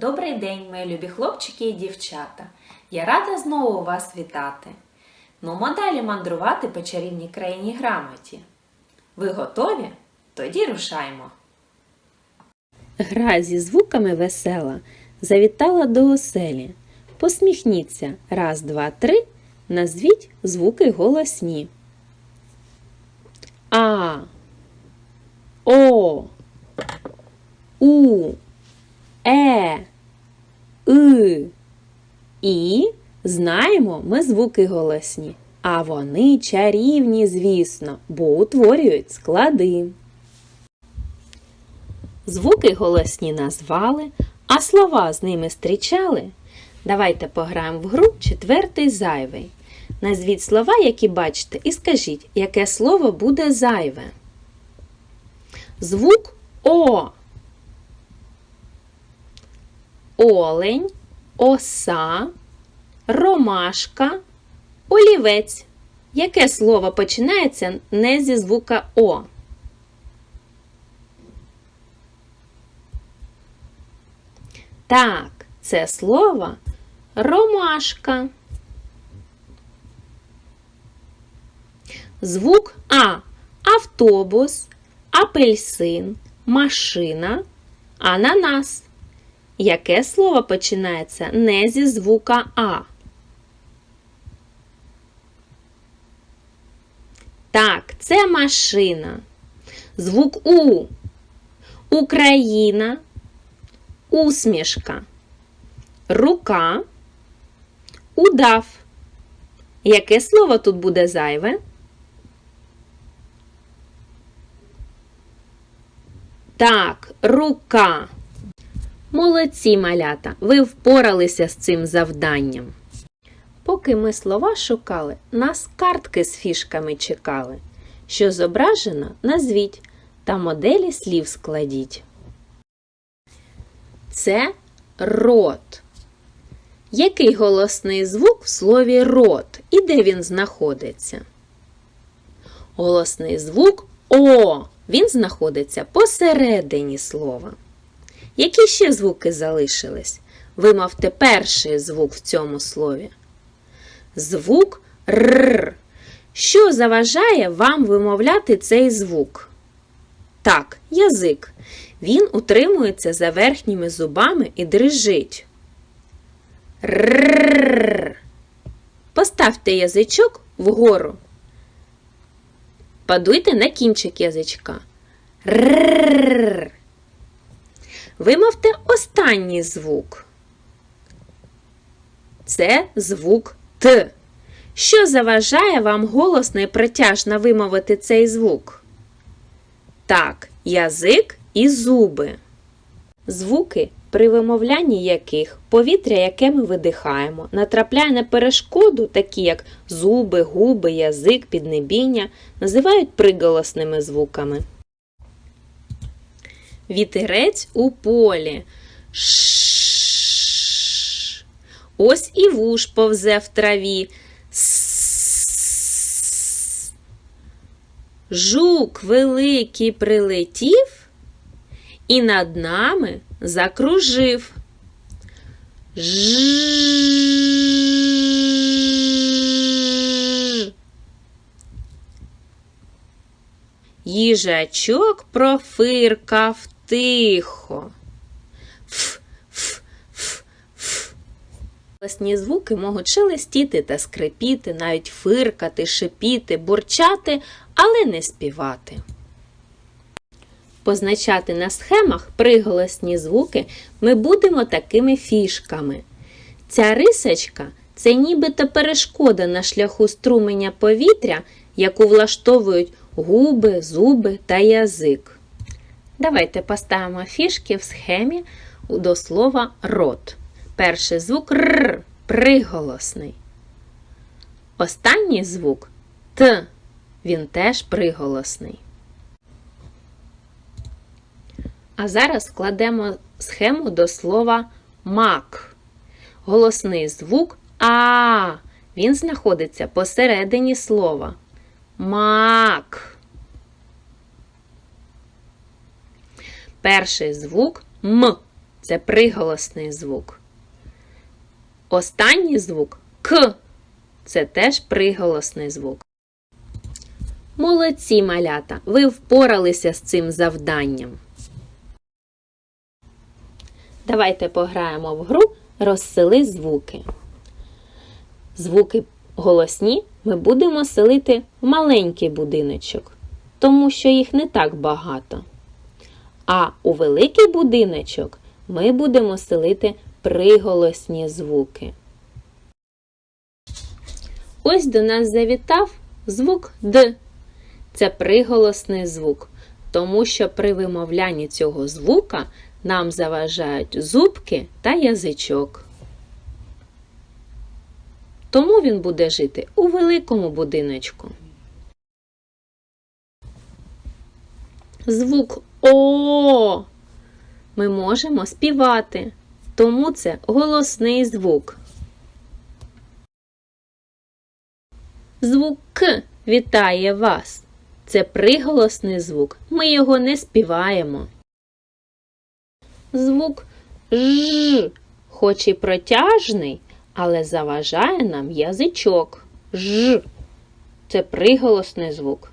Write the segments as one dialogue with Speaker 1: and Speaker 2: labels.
Speaker 1: Добрий день, мої любі хлопчики і дівчата. Я рада знову вас вітати. Ну, далі мандрувати по чарівній країні грамоті. Ви готові? Тоді рушаймо.
Speaker 2: Гра зі звуками весела завітала до оселі. Посміхніться раз, два, три. Назвіть звуки голосні. А. О. У. Е. И. І. Знаємо ми звуки голосні. А вони чарівні, звісно, бо утворюють склади. Звуки голосні назвали, а слова з ними зустрічали. Давайте пограємо в гру четвертий зайвий. Назвіть слова, які бачите, і скажіть, яке слово буде зайве. Звук О. Олень, оса, ромашка, олівець. Яке слово починається не зі звука О? Так, це слово ромашка. Звук А. Автобус, апельсин, машина, ананас. Яке слово починається не зі звука А? Так, це машина. Звук У. Україна, усмішка, рука, удав. Яке слово тут буде зайве? Так, рука. Молодці малята, ви впоралися з цим завданням. Поки ми слова шукали, нас картки з фішками чекали. Що зображено, назвіть та моделі слів складіть. Це рот. Який голосний звук в слові рот і де він знаходиться? Голосний звук О. Він знаходиться посередині слова. Які ще звуки залишились? Вимовте перший звук в цьому слові. Звук Р. Що заважає вам вимовляти цей звук? Так, язик. Він утримується за верхніми зубами і дрижить. Рррррр. Поставте язичок вгору. Подуйте на кінчик язичка. Рррррр. Вимовте останній звук. Це звук Т. Що заважає вам голосно і протяжно вимовити цей звук? Так, язик і зуби. Звуки, при вимовлянні яких повітря, яке ми видихаємо, натрапляє на перешкоду, такі як зуби, губи, язик, піднебіння, називають приголосними звуками. Вітерець у полі. Ш. Ось і вуш повзе в траві. С. Жук великий прилетів і над нами закружив. Ж. Їжачок профиркав тихо. Ф, ф, ф, ф. Голосні звуки можуть шелестіти та скрипіти, навіть фиркати, шипіти, бурчати, але не співати. Позначати на схемах приголосні звуки ми будемо такими фішками. Ця рисочка це нібито перешкода на шляху струменя повітря, яку влаштовують губи, зуби та язик. Давайте поставимо фішки в схемі до слова рот. Перший звук р приголосний. Останній звук т. Він теж приголосний. А зараз складемо схему до слова мак. Голосний звук А. Він знаходиться посередині слова. Мак. Перший звук М. це приголосний звук. Останній звук К. Це теж приголосний звук. Молодці малята! Ви впоралися з цим завданням. Давайте пограємо в гру Розсели звуки. Звуки голосні ми будемо селити в маленький будиночок, тому що їх не так багато. А у великий будиночок ми будемо селити приголосні звуки. Ось до нас завітав звук Д. Це приголосний звук, тому що при вимовлянні цього звука нам заважають зубки та язичок. Тому він буде жити у великому будиночку. Звук О ми можемо співати, тому це голосний звук. Звук К вітає вас. Це приголосний звук. Ми його не співаємо. Звук Ж, хоч і протяжний, але заважає нам язичок. Ж. Це приголосний звук.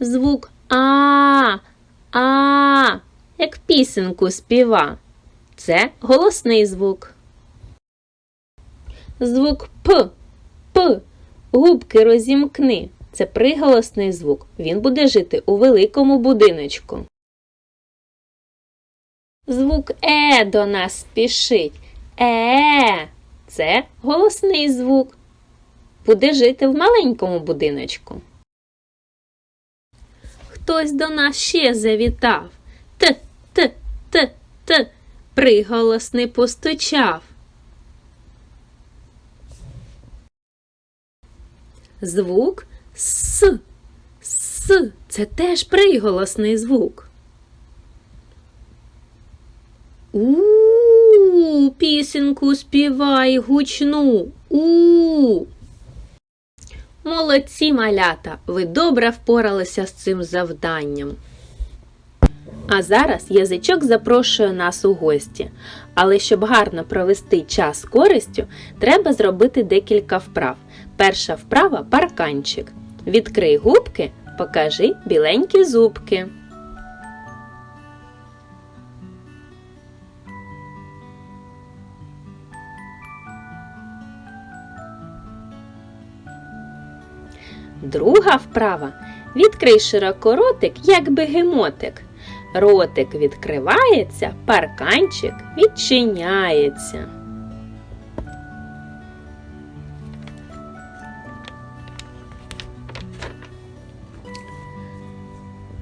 Speaker 2: Звук А. А. Як пісенку співа. Це голосний звук. Звук П. П. Губки розімкни. Це приголосний звук. Він буде жити у великому будиночку. Звук Е до нас спішить. Е. Це голосний звук. Буде жити в маленькому будиночку. Хтось до нас ще завітав. Т, т, т, т. Приголосний постучав. Звук С. С. Це теж приголосний звук. У пісенку співай гучну. У. Молодці малята! Ви добре впоралися з цим завданням. А зараз язичок запрошує нас у гості. Але щоб гарно провести час з користю, треба зробити декілька вправ. Перша вправа парканчик. Відкрий губки, покажи біленькі зубки. Друга вправа. Відкрий широко ротик, як бегемотик. Ротик відкривається, парканчик відчиняється.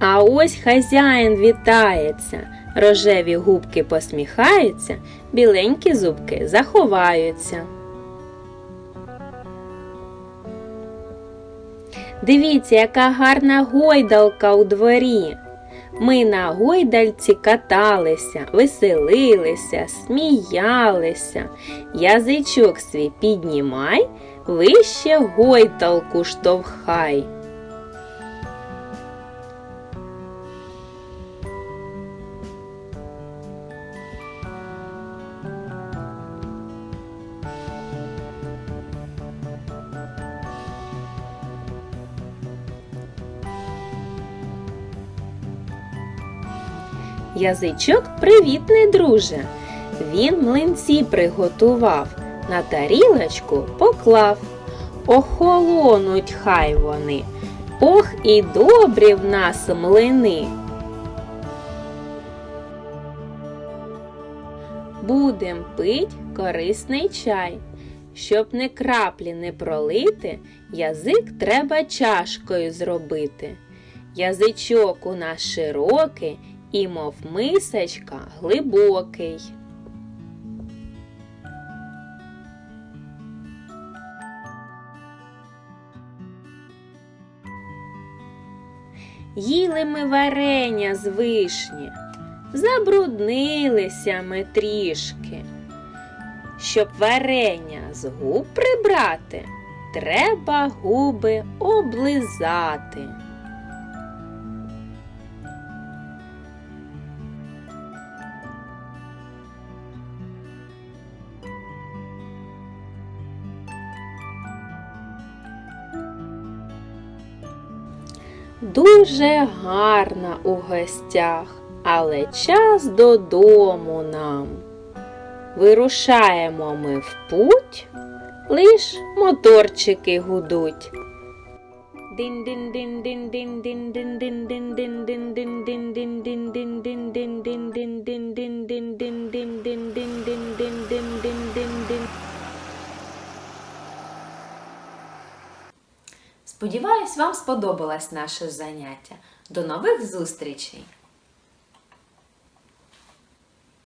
Speaker 2: А ось хазяїн вітається. Рожеві губки посміхаються, біленькі зубки заховаються. Дивіться, яка гарна гойдалка у дворі. Ми на гойдальці каталися, веселилися, сміялися. Язичок свій піднімай, вище гойдалку штовхай. Язичок привітний, друже. Він млинці приготував, на тарілочку поклав. Охолонуть хай вони. Ох, і добрі в нас млини. Будем пить корисний чай. Щоб не краплі не пролити, язик треба чашкою зробити. Язичок у нас широкий і, мов мисочка, глибокий. Їли ми варення з вишні, забруднилися ми трішки. Щоб варення з губ прибрати, треба губи облизати. Дуже гарна у гостях, але час додому нам. Вирушаємо ми в путь, лиш моторчики гудуть.
Speaker 1: Сподіваюсь, вам сподобалось наше заняття. До нових зустрічей!